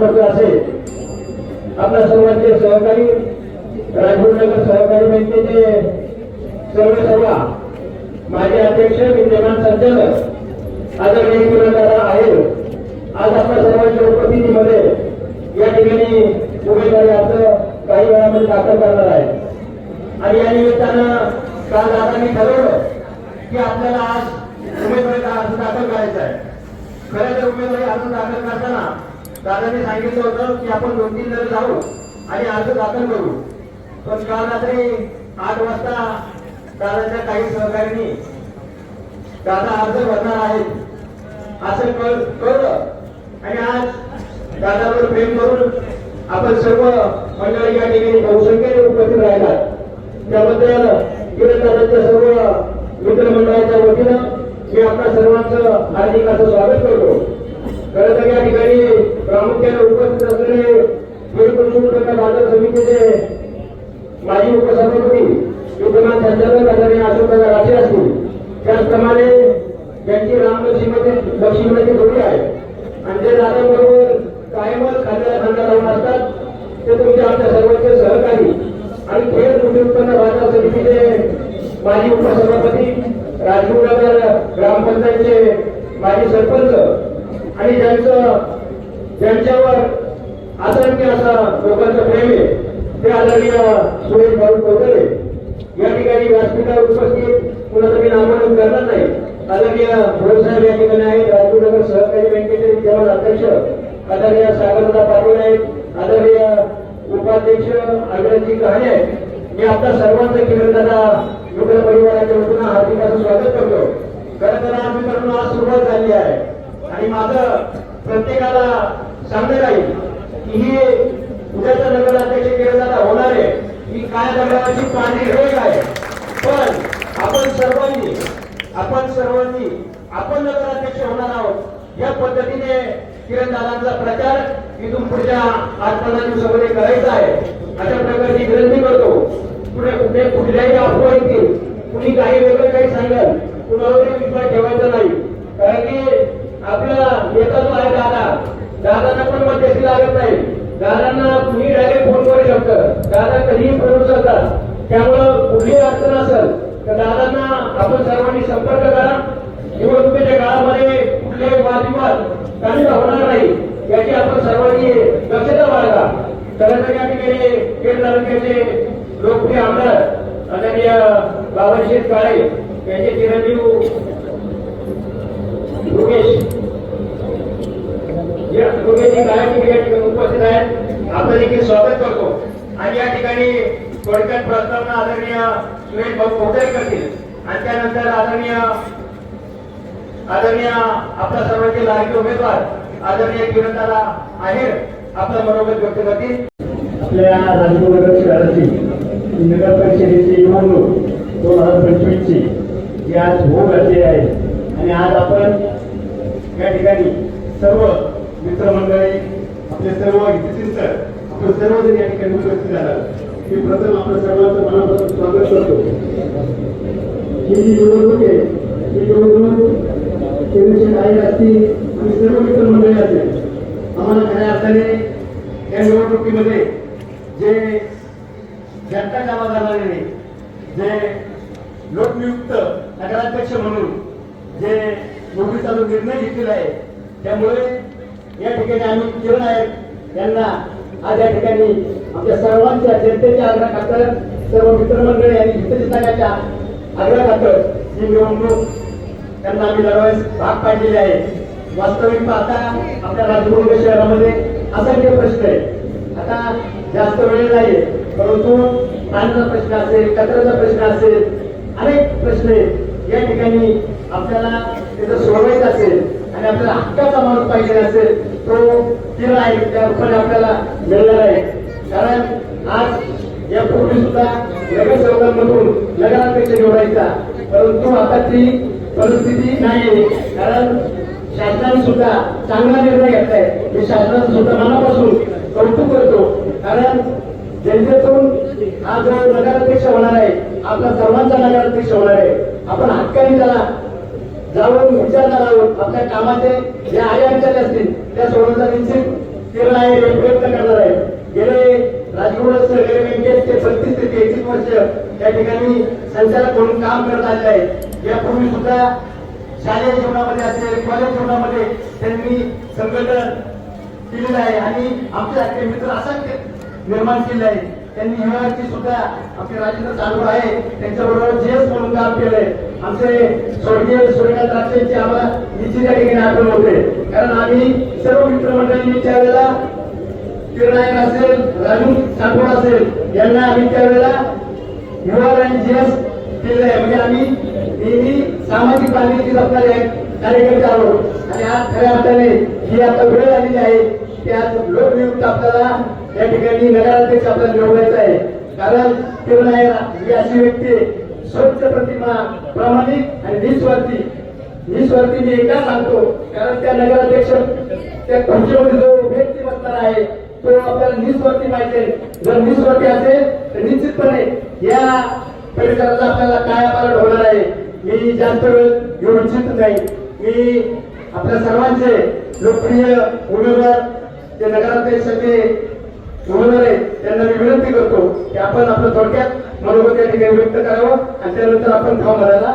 महत्वाचं असेल आपल्या सर्वांचे सहकारी राजगुरुनगर सहकारी बँकेचे सर्व सभा माझे अध्यक्ष विद्यमान संचालक आदरणीय किरणदादा आहे आज आपल्या सर्वांच्या उपस्थितीमध्ये या ठिकाणी उमेदवारी अर्ज काही वेळामध्ये दाखल करणार आहे. आणि या निमित्तानं काल दादांनी ठरवलं की आपल्याला आज उमेदवारी अर्ज दाखल करायचा आहे. खरं तर उमेदवारी अर्ज दाखल करताना दादाने सांगितलं होतं की आपण दोन तीन जण जाऊ आणि अर्ज दाखल करू. पण काल रात्री आठ वाजता दादाच्या काही सहकाऱ्यांनी दादा अर्ज भरणार आहेत असं कळ कळलं. आणि आज दादावर प्रेम करून आपण सर्व मंडळी या ठिकाणी बहुसंख्येने उपस्थित राहिलात. त्याबद्दल किरण दादाच्या सर्व मित्रमंडळाच्या वतीनं मी आपल्या सर्वांचं हार्दिक असं स्वागत करतो. खरं तर या ठिकाणी प्रामुख्याने उपस्थित असलेले वीरकुलसुंदर बाजार समितीचे माजी उपसभापती विद्यमान संचालक आदरणीय अशोकदादा राठे असतील. त्याचप्रमाणे त्यांची राम लक्ष्मीमध्ये लक्ष्मीमध्ये जोडी आहे. आणि ते दादाबरोबर कायमच खांद्याला खांदा लावून असतात. ते तुमचे आमच्या सर्वांचे सहकारी आणि खेळ कृषी उत्पन्न बाजार समितीचे माजी उपसभापती राजगुरुनगर ग्रामपंचायतचे माजी सरपंच आणि ज्यांचं ज्यांच्यावर आदरणीय असा लोकांचं प्रेम आहे. ते आदरणीय सुरेश भाऊ कोतरे या ठिकाणी व्यासपीठावर उपस्थित. कुणाचं मी नामांकन करणार नाही. आदरणीय भोरसाहेब या ठिकाणी आहेत. राजगुरुनगर सहकारी बँकेचे विद्यमान अध्यक्ष आदरणीय सागरदा पाटील आहेत. आदरणीय उपाध्यक्ष आग्रजी कहाणे आहेत. मी आपल्या सर्वांचं किरण दादा मित्र परिवाराच्या वतीनं हार्दिक असं स्वागत करतो. खरं तर आम्ही मित्रांनो आज सुरुवात झाली आहे. आणि माझं प्रत्येकाला सांगणं राहील की ही उद्याचा नगराध्यक्ष किरणदादा होणार आहे. ही काय दगडाची पाणी रोग आहे. पण आपण सर्वांनी आपण सर्वांनी आपण नगराध्यक्ष होणार आहोत. या पद्धतीने किरणदादांचा प्रचार इथून पुढच्या आठ पंधरा दिवसामध्ये करायचा आहे अशा प्रकारची विनंती करतो पुढे कुठे कुठल्याही अफवा येतील कुणी काही वेगळं काही सांगेल कुणावरही विश्वास ठेवायचा नाही कारण की आपला नेता जो आहे दादा दादांना पण मध्यस्थी लागत नाही दादांना कुणी डायरेक्ट फोन करू शकतं दादा कधीही बोलू शकतात त्यामुळं कुठलीही अडचण असेल तर दादांना आपण सर्वांनी संपर्क करा. निवडणुकीच्या काळामध्ये कुठलेही वादविवाद काही होणार नाही याची आपण सर्वांनी दक्षता बाळगा. खरं तर या ठिकाणी खेड तालुक्याचे लोकप्रिय आमदार आदरणीय बाबाशेठ काळे यांचे चिरंजीव योगेश उपस्थित आहेत. आपलं देखील स्वागत करतो. आणि या ठिकाणी थोडक्यात प्रस्तावना आदरणीय सुरेश भाऊ कोटरे करतील. आणि त्यानंतर आदरणीय आदरणीय आपल्या सर्वांचे लाडके उमेदवार आदरणीय किरणदादा आहेर आपलं मनोगत व्यक्त करतील. आपल्या राजगुरुनगर शहराची नगर परिषदेची निवडणूक दोन हजार पंचवीसची ही आज होऊ घातली आहे आणि आज आपण या ठिकाणी सर्व मित्रमंडळी आपले सर्व हितचिंतक आपण सर्वजण या ठिकाणी उपस्थित झाला मी प्रथम आपल्या सर्वांचं मनापासून स्वागत करतो. ही जी निवडणूक आहे ही निवडणूक केंद्रीय काही असतील आणि सर्व मित्रमंडळी असतील आम्हाला खऱ्या अर्थाने या निवडणुकीमध्ये जे जनता जमा करणारे जे लोकनियुक्त नगराध्यक्ष म्हणून जे नोकरीचा जो निर्णय घेतलेला आहे त्यामुळे या ठिकाणी आम्ही किरण आहेत यांना आज या ठिकाणी आमच्या सर्वांच्या जनतेच्या आग्रह खातर सर्व मित्रमंडळी आणि हितचिंतकाच्या आग्रह खातर ही निवडणूक त्यांना आम्ही लढवायस भाग पाडलेले आहे. वास्तविक पाहता आपल्या राजगुरू शहरामध्ये असंख्य प्रश्न आहेत. आता जास्त वेळ नाही परंतु पाण्याचा प्रश्न असेल कचऱ्याचा प्रश्न असेल अनेक प्रश्न आहेत. या ठिकाणी आपल्याला त्याचं सोडवायचं असेल आणि आपल्याला हक्काचा माणूस पाहिजे असेल तो स्थिर आहे त्या रूपाने आपल्याला मिळणार आहे. कारण आज यापूर्वी सुद्धा नगरसेवकांमधून नगराध्यक्ष निवडायचा. परंतु आता ती परिस्थिती नाही कारण शासनाने सुद्धा चांगला निर्णय घेतलाय. मी शासनाचं सुद्धा मनापासून कौतुक करतो. कारण जनतेतून हा जो नगराध्यक्ष होणार आहे आपला सर्वांचा नगराध्यक्ष होणार आहे. आपण हक्काने त्याला जाऊन विचार करावं आपल्या कामाचे जे आया विचार असतील त्या सोडवण्याचा निश्चित केला आहे प्रयत्न करणार आहे? गेले राजगुरू सहकारी बँकेचे पस्तीस ते तेहतीस वर्ष त्या ठिकाणी संचालक म्हणून काम करत आले आहे यापूर्वी सुद्धा शालेय जीवनामध्ये असेल कॉलेज जीवनामध्ये त्यांनी संघटन केलेलं आहे आणि आमच्यासारखे मित्र असा निर्माण केले आहे. त्यांनी हिवाळ्याची सुद्धा आमचे राजेंद्र चालू आहे. त्यांच्याबरोबर जीएस म्हणून काम केलंय. आमचे स्वर्गीय सूर्यकांत द्राक्षांची आम्हाला निश्चित या ठिकाणी आठवण होते. कारण आम्ही सर्व मित्रमंडळींनी त्यावेळेला किरणायक असेल राजू ठाकूर असेल यांना आम्ही त्यावेळेला हिवाळ आणि जीएस केलेलं आहे म्हणजे आम्ही नेहमी सामाजिक बांधिलकी जपणारे कार्यकर्ते आहोत. आणि आज खऱ्या अर्थाने ही आता वेळ आलेली आहे. की आज लोकनियुक्त आपल्याला या ठिकाणी नगराध्यक्ष आपल्याला निवडायचं आहे. कारण किरणायक ही अशी व्यक्ती स्वच्छ प्रतिमा प्रामाणिक आणि निस्वार्थी. निस्वार्थी मी एका सांगतो कारण त्या नगराध्यक्ष त्या खुर्चीमध्ये जो व्यक्ती बसणार आहे तो आपल्याला निस्वार्थी माहिती जर निस्वार्थी असेल तर निश्चितपणे या परिसराचा आपल्याला काय पालट होणार आहे. मी जास्त वेळ घेऊ इच्छित नाही. मी आपल्या सर्वांचे लोकप्रिय उमेदवार ते नगराध्यक्षाचे उमेदवार आहेत त्यांना मी विनंती करतो की आपण आपलं थोडक्यात मनोगत या ठिकाणी व्यक्त करावं आणि त्यानंतर आपण खाऊ भरायला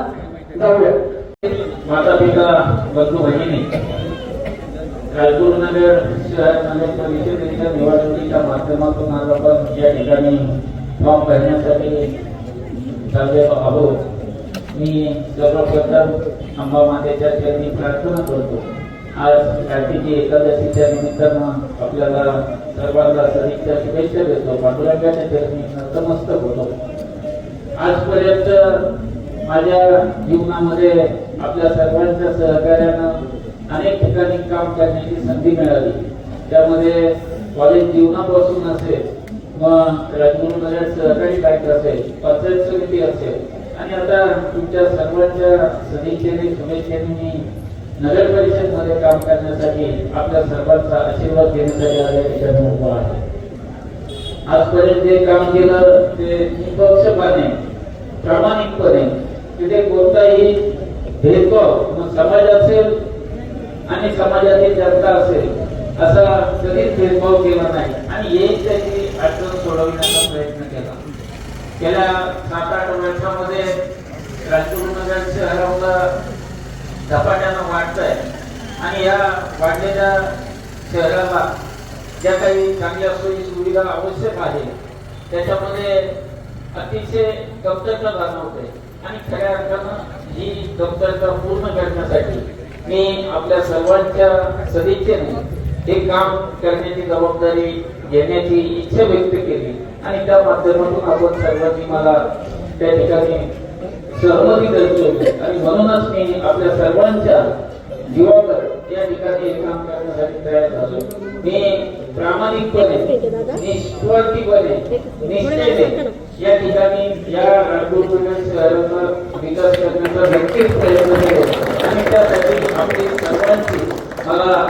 जाऊया. माता पिता बंधू भगिनी राजगुरुनगर शहरामध्ये परिषदेच्या निवडणुकीच्या माध्यमातून आज आपण या ठिकाणी फॉर्म भरण्यासाठी चाललेलो आहोत मी सर्वप्रथम अंबा मातेच्या चरणी प्रार्थना करतो. आज कार्तिकी एकादशीच्या निमित्तानं आपल्याला सर्वांना सदिच्छा शुभेच्छा देतो. पांडुरंगाच्या चरणी नतमस्तक होतो. आजपर्यंत माझ्या जीवनामध्ये आपल्या सर्वांच्या सहकार्यानं अनेक ठिकाणी काम करण्याची संधी मिळाली. त्यामध्ये कॉलेज जीवनापासून असेल मग राजगुरुनगर सहकारी बँक असेल पंचायत समिती असेल. आणि आता तुमच्या सर्वांच्या सदिच्छेने शुभेच्छेने मी नगर परिषदमध्ये काम करण्यासाठी आपल्या सर्वांचा आशीर्वाद घेण्यासाठी आज या ठिकाणी उभा आहे. आजपर्यंत जे काम केलं ते निपक्षपणे प्रामाणिकपणे तिथे कोणताही भेदभाव मग समाज असेल आणि समाजातील जनता असेल असा कधीच भेदभाव केला नाही. आणि एक त्याची अडचण सोडवण्याचा प्रयत्न केला. गेल्या सात आठ वर्षामध्ये राजगुरुनगर शहराला झपाट्यानं वाढत आहे आणि या वाढलेल्या शहराला ज्या काही चांगल्या सोयी सुविधा आवश्यक आहे त्याच्यामध्ये अतिशय कमतरता जाणवते आणि खऱ्या अर्थानं ही कमतरता पूर्ण करण्यासाठी मी आपल्या सर्वांच्या सदिच्छेने हे काम करण्याची जबाबदारी घेण्याची इच्छा व्यक्त केली. आणि त्या माध्यमातून आपण सर्वांनी मला त्या ठिकाणी सहमती दर्शवली आणि म्हणूनच मी आपल्या सर्वांच्या जीवावर या ठिकाणी काम करण्यासाठी तयार झालो मी प्रामाणिकपणे निस्वार्थीपणे निष्ठेने या ठिकाणी या राजगुरुनगर शहराचा विकास करण्याचा नक्कीच प्रयत्न केला आणि त्यासाठी आपली सर्वांची मला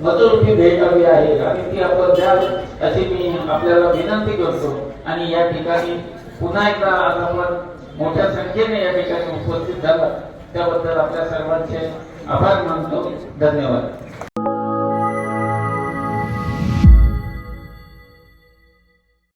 मदरूपी भेटावी आहे. आणि ती आपण द्याल अशी मी आपल्याला विनंती करतो. आणि या ठिकाणी पुन्हा एकदा आज आपण मोठ्या संख्येने या ठिकाणी उपस्थित झाला. त्याबद्दल आपल्या सर्वांचे आभार मानतो. धन्यवाद.